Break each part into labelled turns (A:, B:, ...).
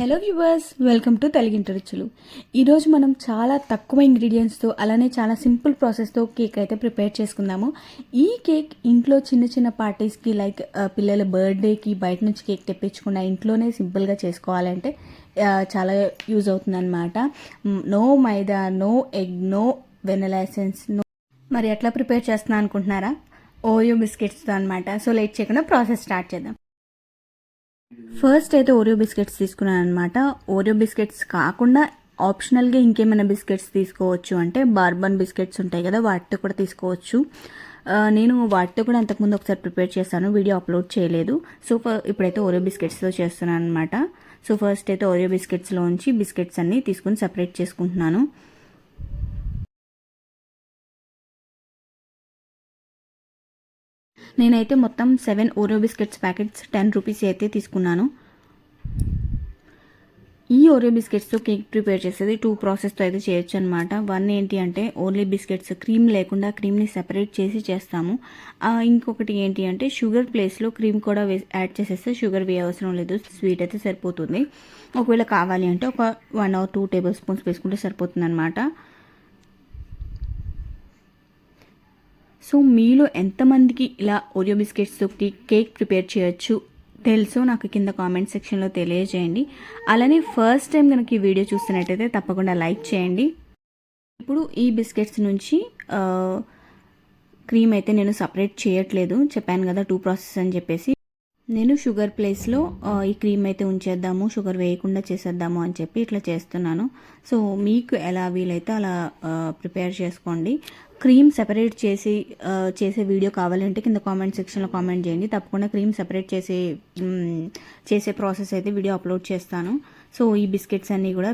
A: Hello viewers welcome to తెలుగింటి రుచులు ఈరోజు మనం చాలా తక్కువ ఇంగ్రీడియంట్స్తో అలానే చాలా సింపుల్ ప్రాసెస్తో కేక్ అయితే ప్రిపేర్ చేసుకుందాము. ఈ కేక్ ఇంట్లో చిన్న చిన్న పార్టీస్కి లైక్ పిల్లల బర్త్డేకి బయట నుంచి కేక్ తెప్పించకుండా ఇంట్లోనే సింపుల్గా చేసుకోవాలంటే చాలా యూజ్ అవుతుందన్నమాట. No maida no egg no vanilla essence no మరి ఎట్లా ప్రిపేర్ చేస్తున్నా అనుకుంటున్నారా? ఓరియో బిస్కెట్స్తో అనమాట సో లేట్ చేయకుండా ప్రాసెస్ స్టార్ట్ చేద్దాం. ఫస్ట్ అయితే ఓరియో బిస్కెట్స్ తీసుకున్నాను అనమాట ఓరియో బిస్కెట్స్ కాకుండా ఆప్షనల్గా ఇంకేమైనా బిస్కెట్స్ తీసుకోవచ్చు అంటే బార్బన్ బిస్కెట్స్ ఉంటాయి కదా వాటితో కూడా తీసుకోవచ్చు. నేను వాటితో కూడా అంతకుముందు ఒకసారి ప్రిపేర్ చేశాను వీడియో అప్లోడ్ చేయలేదు. సో ఇప్పుడైతే ఓరియో బిస్కెట్స్తో చేస్తున్నాను అనమాట సో ఫస్ట్ అయితే ఓరియో బిస్కెట్స్లోంచి బిస్కెట్స్ అన్నీ తీసుకుని సపరేట్ చేసుకుంటున్నాను. నేనైతే మొత్తం seven Oreo biscuits packets ten rupees అయితే తీసుకున్నాను. ఈ ఓరియో బిస్కెట్స్తో కేక్ ప్రిపేర్ చేసేది టూ ప్రాసెస్తో అయితే చేయొచ్చు అనమాట వన్ ఏంటి అంటే ఓన్లీ బిస్కెట్స్ క్రీమ్ లేకుండా క్రీమ్ని సెపరేట్ చేసి చేస్తాము. ఇంకొకటి ఏంటి అంటే షుగర్ ప్లేస్లో క్రీమ్ కూడా యాడ్ చేసేస్తే షుగర్ వేయవసరం లేదు. స్వీట్ అయితే సరిపోతుంది. ఒకవేళ కావాలి అంటే ఒక one or two tablespoons వేసుకుంటే సరిపోతుంది అనమాట సో మీలో ఎంతమందికి ఇలా ఓరియో బిస్కెట్స్తో కేక్ ప్రిపేర్ చేయొచ్చు తెలుసో నాకు కింద కామెంట్ సెక్షన్లో తెలియజేయండి. అలానే ఫస్ట్ టైం కనుక ఈ వీడియో చూస్తున్నట్టయితే తప్పకుండా లైక్ చేయండి. ఇప్పుడు ఈ బిస్కెట్స్ నుంచి క్రీమ్ అయితే నేను సపరేట్ చేయట్లేదు. చెప్పాను కదా టూ ప్రాసెస్ అని చెప్పేసి. నేను షుగర్ ప్లేస్లో ఈ క్రీమ్ అయితే ఉంచేద్దాము షుగర్ వేయకుండా చేసేద్దాము అని చెప్పి ఇట్లా చేస్తున్నాను. సో మీకు ఎలా వీలైతే అలా ప్రిపేర్ చేసుకోండి. క్రీమ్ సెపరేట్ చేసి చేసే వీడియో కావాలంటే కింద కామెంట్ సెక్షన్లో కామెంట్ చేయండి. తప్పకుండా క్రీమ్ సెపరేట్ చేసే చేసే ప్రాసెస్ అయితే వీడియో అప్లోడ్ చేస్తాను. సో ఈ బిస్కెట్స్ అన్నీ కూడా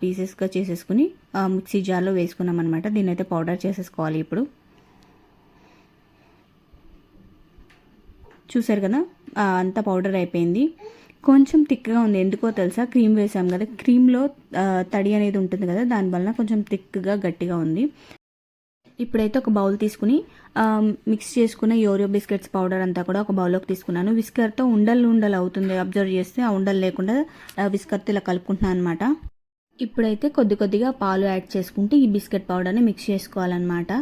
A: పీసెస్గా చేసేసుకుని మిక్సీ జార్లో వేసుకున్నాం అనమాట దీన్ని అయితే పౌడర్ చేసేసుకోవాలి ఇప్పుడు. చూసారు కదా? అంతా పౌడర్ అయిపోయింది. కొంచెం థిక్గా ఉంది. ఎందుకో తెలుసా? క్రీమ్ వేసాం కదా. క్రీమ్లో తడి అనేది ఉంటుంది కదా? దానివల్ల కొంచెం థిక్గా గట్టిగా ఉంది. ఇప్పుడైతే ఒక బౌల్ తీసుకుని మిక్స్ చేసుకున్న యోరియో బిస్కెట్స్ పౌడర్ అంతా కూడా ఒక బౌల్లోకి తీసుకున్నాను. విస్కర్తో ఉండలు ఉండలు అవుతుంది. అబ్జర్వ్ చేస్తే ఆ ఉండలు లేకుండా విస్కర్తో ఇలా కలుపుకుంటున్నాను అనమాట ఇప్పుడైతే కొద్ది కొద్దిగా పాలు యాడ్ చేసుకుంటే ఈ బిస్కెట్ పౌడర్ని మిక్స్ చేసుకోవాలన్నమాట.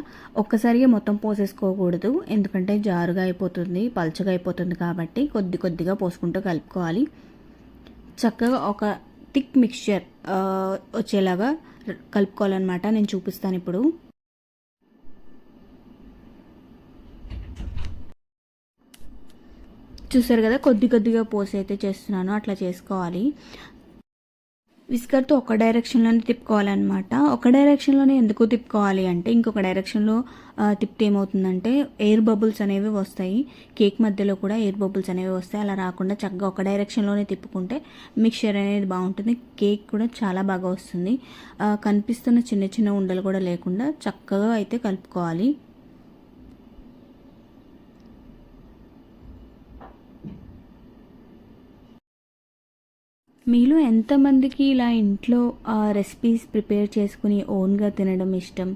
A: ఒక్కసారిగా మొత్తం పోసేసుకోకూడదు. ఎందుకంటే జారుగా అయిపోతుంది పల్చగా అయిపోతుంది కాబట్టి కొద్ది కొద్దిగా పోసుకుంటూ కలుపుకోవాలి. చక్కగా ఒక థిక్ మిక్స్చర్ వచ్చేలాగా కలుపుకోవాలన్నమాట. నేను చూపిస్తాను ఇప్పుడు. చూసారు కదా కొద్ది కొద్దిగా పోసి అయితే చేస్తున్నాను అట్లా చేసుకోవాలి. విస్కర్తో ఒక డైరెక్షన్లోనే తిప్పుకోవాలన్నమాట. ఒక డైరెక్షన్లోనే ఎందుకు తిప్పుకోవాలి అంటే ఇంకొక డైరెక్షన్లో తిప్పితే ఏమవుతుందంటే ఎయిర్ బబుల్స్ అనేవి వస్తాయి. కేక్ మధ్యలో కూడా ఎయిర్ బబుల్స్ అనేవి వస్తాయి. అలా రాకుండా చక్కగా ఒక డైరెక్షన్లోనే తిప్పుకుంటే మిక్చర్ అనేది బాగుంటుంది. కేక్ కూడా చాలా బాగా వస్తుంది. కనిపిస్తున్న చిన్న చిన్న ఉండలు కూడా లేకుండా చక్కగా అయితే కలుపుకోవాలి. మీలో ఎంతమందికి ఇలా ఇంట్లో రెసిపీస్ ప్రిపేర్ చేసుకుని ఓన్గా తినడం ఇష్టం?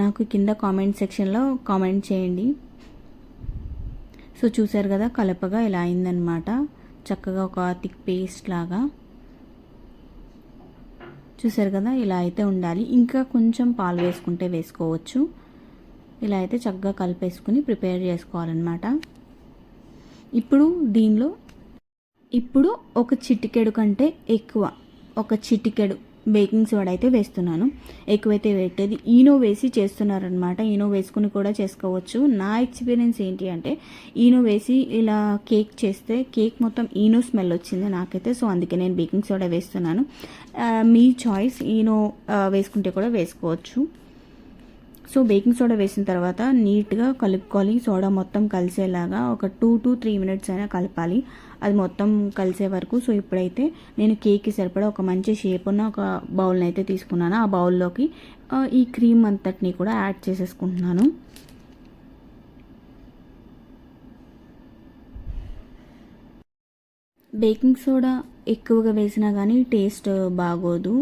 A: నాకు కింద కామెంట్ సెక్షన్లో కామెంట్ చేయండి. సో చూసారు కదా కలపగా ఇలా అయిందనమాట చక్కగా ఒక థిక్ పేస్ట్ లాగా. చూసారు కదా ఇలా అయితే ఉండాలి. ఇంకా కొంచెం పాలు వేసుకుంటే వేసుకోవచ్చు. ఇలా అయితే చక్కగా కలిపేసుకుని ప్రిపేర్ చేసుకోవాలన్నమాట. ఇప్పుడు దీనిలో ఇప్పుడు ఒక చిటికెడు కంటే ఎక్కువ ఒక చిటికెడు బేకింగ్ సోడా అయితే వేస్తున్నాను. ఎక్కువైతే పెట్టేది ఈనో వేసి చేస్తున్నారనమాట ఈనో వేసుకుని కూడా చేసుకోవచ్చు. నా ఎక్స్పీరియన్స్ ఏంటి అంటే ఈనో వేసి ఇలా కేక్ చేస్తే కేక్ మొత్తం ఈనో స్మెల్ వచ్చింది నాకైతే. సో అందుకే నేను బేకింగ్ సోడా వేస్తున్నాను. మీ చాయిస్ ఈనో వేసుకుంటే కూడా వేసుకోవచ్చు. సో బేకింగ్ సోడా వేసిన తర్వాత నీట్గా కలుపుకోవాలి. సోడా మొత్తం కలిసేలాగా ఒక టూ టు త్రీ మినిట్స్ అయినా కలపాలి. అది మొత్తం కలిసే వరకు. సో ఇప్పుడైతే నేను కేక్కి సరిపడా ఒక మంచి షేప్ ఉన్న ఒక బౌల్ని అయితే తీసుకున్నాను. ఆ బౌల్లోకి ఈ క్రీమ్ అంతటిని కూడా యాడ్ చేసేసుకుంటున్నాను. బేకింగ్ సోడా ఎక్కువగా వేసినా కానీ టేస్ట్ బాగోదు.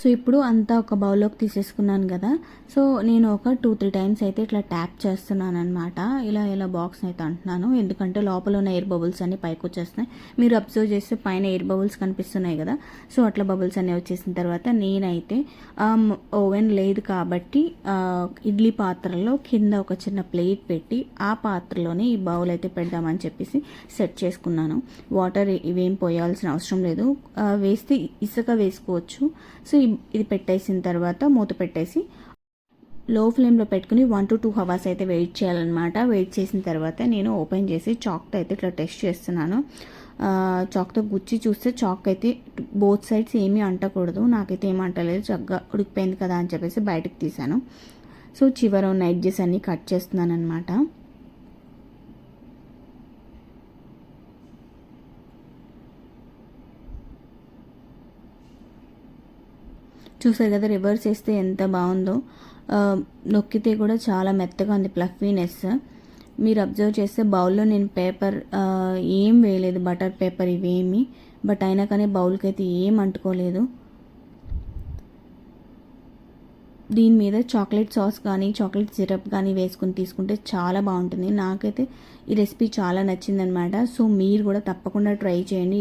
A: సో ఇప్పుడు అంతా ఒక బౌల్లోకి తీసేసుకున్నాను కదా. సో నేను ఒక టూ త్రీ టైమ్స్ అయితే ఇట్లా ట్యాప్ చేస్తున్నాను అనమాట ఇలా ఇలా బాక్స్ అయితే అంటున్నాను. ఎందుకంటే లోపల ఉన్న ఎయిర్ బబుల్స్ అన్ని పైకి వచ్చేస్తున్నాయి. మీరు అబ్జర్వ్ చేస్తే పైన ఎయిర్ బబుల్స్ కనిపిస్తున్నాయి కదా. సో అట్లా బబుల్స్ అన్నీ వచ్చేసిన తర్వాత నేనైతే ఓవెన్ లేదు కాబట్టి ఇడ్లీ పాత్రలో కింద ఒక చిన్న ప్లేట్ పెట్టి ఆ పాత్రలోనే ఈ బౌల్ అయితే పెడదామని చెప్పేసి సెట్ చేసుకున్నాను. వాటర్ ఇవేం పోయాల్సిన అవసరం లేదు. వేస్తే ఇసుక వేసుకోవచ్చు. సో ఇది పెట్టేసిన తర్వాత మూత పెట్టేసి లో ఫ్లేమ్లో పెట్టుకుని వన్ టు టూ అవర్స్ అయితే వెయిట్ చేయాలన్నమాట. వెయిట్ చేసిన తర్వాత నేను ఓపెన్ చేసి చాక్తో అయితే ఇట్లా టెస్ట్ చేస్తున్నాను. చాక్తో గుచ్చి చూస్తే చాక్ అయితే బోత్ సైడ్స్ ఏమీ అంటకూడదు. నాకైతే ఏం అంటలేదు. చక్కగా ఉడికిపోయింది కదా అని చెప్పేసి బయటకు తీశాను. సో చివర ఉన్న ఎడ్జెస్ అన్నీ కట్ చేస్తున్నాను అనమాట చూసారు కదా రివర్స్ చేస్తే ఎంత బాగుందో. నొక్కితే కూడా చాలా మెత్తగా ఉంది ప్లఫీనెస్ మీరు అబ్జర్వ్ చేస్తే బౌల్లో నేను పేపర్ ఏం వేయలేదు బటర్ పేపర్ ఇవేమి. బట్ అయినా కానీ బౌల్కి అయితే ఏం అంటుకోలేదు. దీని మీద చాక్లెట్ సాస్ కానీ చాక్లెట్ సిరప్ కానీ వేసుకుని తీసుకుంటే చాలా బాగుంటుంది. నాకైతే ఈ రెసిపీ చాలా నచ్చిందనమాట సో మీరు కూడా తప్పకుండా ట్రై చేయండి.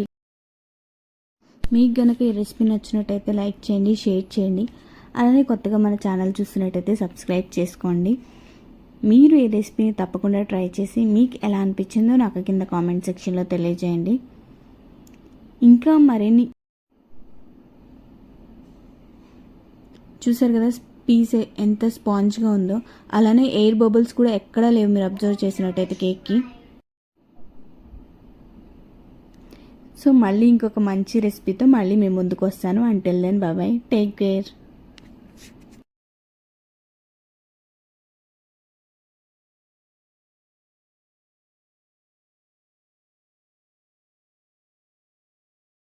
A: మీకు గనక ఈ రెసిపీ నచ్చినట్టయితే లైక్ చేయండి షేర్ చేయండి. అలానే కొత్తగా మన ఛానల్ చూస్తున్నట్టయితే సబ్స్క్రైబ్ చేసుకోండి. మీరు ఈ రెసిపీని తప్పకుండా ట్రై చేసి మీకు ఎలా అనిపించిందో నాకు కింద కామెంట్ సెక్షన్లో తెలియజేయండి. ఇంకా మరిన్ని చూసారు కదా పీస్ ఎంత స్పాంజ్గా ఉందో? అలానే ఎయిర్ బబుల్స్ కూడా ఎక్కడా లేవు మీరు అబ్జర్వ్ చేసినట్టయితే కేక్కి. సో మళ్ళీ ఇంకొక మంచి రెసిపీతో మళ్ళీ మేము ముందుకు వస్తాను. Until then bye bye take care